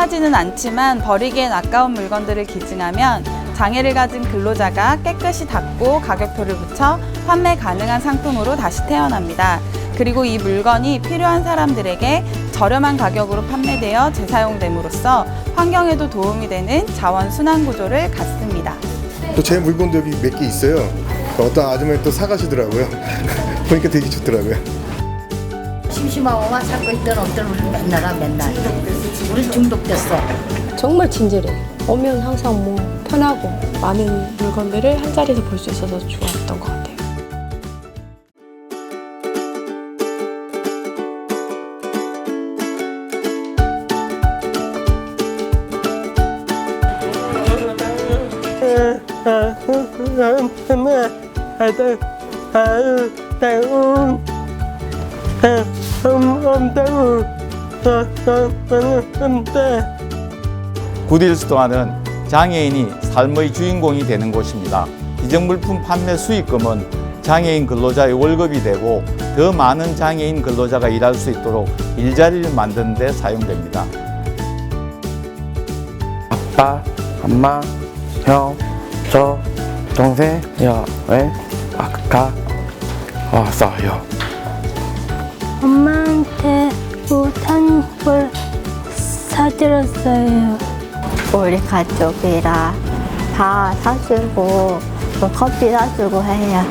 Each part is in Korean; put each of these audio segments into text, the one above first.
보이지는 않지만 버리기엔 아까운 물건들을 기증하면 장애를 가진 근로자가 깨끗이 닦고 가격표를 붙여 판매 가능한 상품으로 다시 태어납니다. 그리고 이 물건이 필요한 사람들에게 저렴한 가격으로 판매되어 재사용됨으로써 환경에도 도움이 되는 자원 순환 구조를 갖습니다. 또 제 물건도 여기 몇 개 있어요. 그러니까 어떤 아줌마이 또 사가시더라고요. 보니까 되게 좋더라고요. 심심하고만 살고 있던 어떤 우리 맨날 하 맨날 우리 중독됐어 정말 친절해. 오면 항상 뭐 편하고 많은 물건들을 한 자리에서 볼 수 있어서 좋았던 것 같아요. 구딜스토어는 장애인이 삶의 주인공이 되는 곳입니다. 기정물품 판매 수익금은 장애인 근로자의 월급이 되고 더 많은 장애인 근로자가 일할 수 있도록 일자리를 만드는 데 사용됩니다. 아빠, 엄마, 형, 저, 동생, 여행, 아까 왔어요. 엄마한테 못한 걸 사들었어요. 우리 가족이라 다 사주고 또 커피 사주고 해요.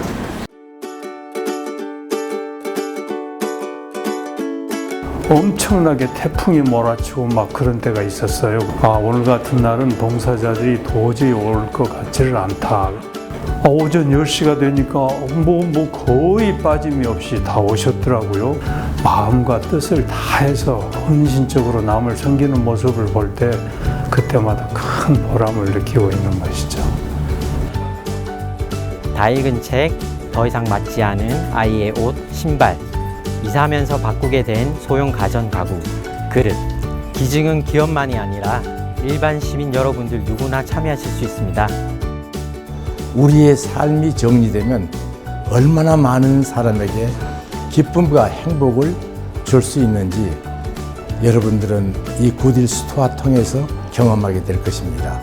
엄청나게 태풍이 몰아치고 막 그런 때가 있었어요. 아, 오늘 같은 날은 봉사자들이 도저히 올 것 같지를 않다. 아, 오전 10시가 되니까 뭐, 뭐 거의 빠짐이 없이 다 오셨더라고요. 마음과 뜻을 다해서 헌신적으로 남을 섬기는 모습을 볼 때 그때마다 큰 보람을 느끼고 있는 것이죠. 다 읽은 책, 더 이상 맞지 않은 아이의 옷, 신발, 이사하면서 바꾸게 된 소형 가전 가구, 그릇. 기증은 기업만이 아니라 일반 시민 여러분들 누구나 참여하실 수 있습니다. 우리의 삶이 정리되면 얼마나 많은 사람에게 기쁨과 행복을 줄 수 있는지 여러분들은 이 구딜 스토어 통해서 경험하게 될 것입니다.